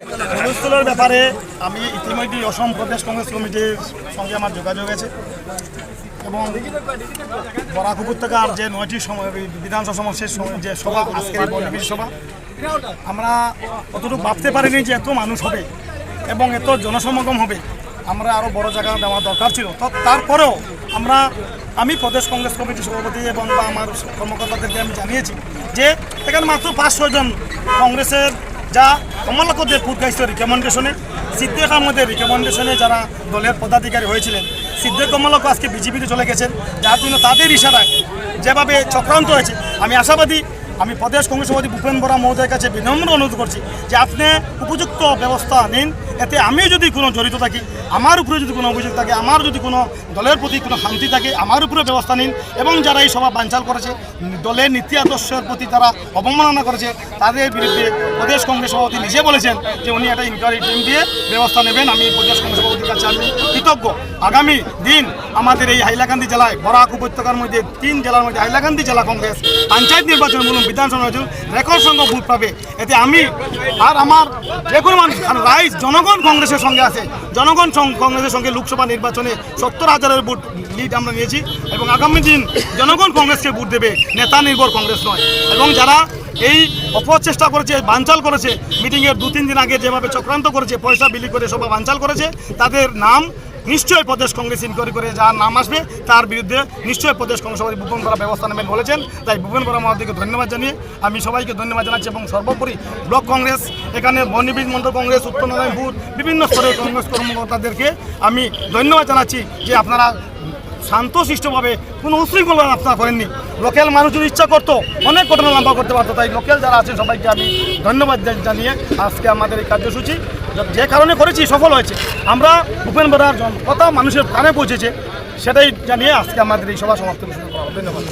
হুলস্থুলের ব্যাপারে আমি ইতিমধ্যেই অসম প্রদেশ কংগ্রেস কমিটির সঙ্গে আমার যোগাযোগ আছে এবং বরাক উপত্যকার যে নয়টি বিধানসভা সময় যে সভা, আজকের এই সভা, আমরা অতটুকু ভাবতে পারিনি যে এত মানুষ হবে এবং এত জনসমাগম হবে। আমরা আরও বড় জায়গা দেওয়া দরকার ছিল। তো তারপরেও আমরা, আমি প্রদেশ কংগ্রেস কমিটির সভাপতি এবং আমার কর্মকর্তাদেরকে আমি জানিয়েছি যে এখানে মাত্র পাঁচ ছজন কংগ্রেসের যা কমলাকদের ফুটগাইছে রিকমেন্ডেশনে। সিদ্দিক আহমদের রিকমেন্ডেশনে যারা দলের পদাধিকারী হয়েছিলেন সিদ্দিক কমলক আজকে বিজেপিতে চলে গেছেন। যার জন্য তাদের ইশারায় যেভাবে চক্রান্ত হয়েছে, আমি আশাবাদী, আমি প্রদেশ কংগ্রেস সভাপতি ভূপেন বরা মহোদয়ের কাছে বিনম্র অনুরোধ করছি যে আপনি উপযুক্ত ব্যবস্থা নিন এতে আমি যদি কোনো জড়িত থাকি, আমার উপরে যদি কোনো অভিযোগ থাকে, আমার যদি কোনো দলের প্রতি কোনো শান্তি থাকে, আমার উপরে ব্যবস্থা নিন। এবং যারা এই সভা বানচাল করেছে, দলের নীতি আদর্শের প্রতি তারা অবমাননা করেছে, তাদের বিরুদ্ধে প্রদেশ কংগ্রেস সভাপতি নিজে বলেছেন যে উনি একটা ইনকোয়ারি টিম দিয়ে ব্যবস্থা নেবেন। আমি প্রদেশ কংগ্রেস সভাপতির কাছে আমি কৃতজ্ঞ। আগামী দিন আমাদের এই হাইলাকান্দি জেলায়, বরাক উপত্যকার মধ্যে, তিন জেলার মধ্যে হাইলাকান্দি জেলা কংগ্রেস পঞ্চায়েত নির্বাচন বলুন, বিধানসভা নির্বাচন, রেকর্ড সংখ্যক ভোট পাবে। এতে আমি আর আমার যে কোনো মানুষ রাইজ, জনগণ কংগ্রেসের সঙ্গে আছে। জনগণ কংগ্রেসের সঙ্গে লোকসভা নির্বাচনে সত্তর হাজারের ভোট লিড আমরা নিয়েছি এবং আগামী দিন জনগণ কংগ্রেসকে ভোট দেবে, নেতা নির্ভর কংগ্রেস নয়। এবং যারা এই অপচেষ্টা করেছে, বানচাল করেছে মিটিংয়ের দু তিন দিন আগে যেভাবে চক্রান্ত করেছে, পয়সা বিলি করে সবাই বানচাল করেছে, তাদের নাম নিশ্চয়ই প্রদেশ কংগ্রেস ইনকোয়ারি করে যার নাম আসবে, তার বিরুদ্ধে নিশ্চয়ই প্রদেশ কংগ্রেস সভাপতি ভূপেন বরা ব্যবস্থা নেবেন বলেছেন। তাই ভূপেন বরা মহাদিকে ধন্যবাদ জানিয়ে আমি সবাইকে ধন্যবাদ জানাচ্ছি এবং সর্বোপরি ব্লক কংগ্রেস, এখানে বনিবিজ মন্ডল কংগ্রেস, উত্তর নারায়ণপুর বিভিন্ন স্তরের কংগ্রেস কর্মকর্তাদেরকে আমি ধন্যবাদ জানাচ্ছি যে আপনারা শান্তশিষ্টভাবে কোনো উশৃঙ্খলা রাস্তা করেননি। লোকাল মানুষ যদি ইচ্ছা করতো অনেক ঘটনা লম্বা করতে পারতো, তাই লোকাল যারা আছে সবাইকে আমি ধন্যবাদ জানিয়ে আজকে আমাদের এই কার্যসূচি যে কারণে করেছি, সফল হয়েছে। আমরা ভূপেন জন কথা মানুষের প্রাণে পৌঁছেছে, সেটাই জানিয়ে আজকে আমাদের এই সভা সমাপ্ত করা ধন্যবাদ।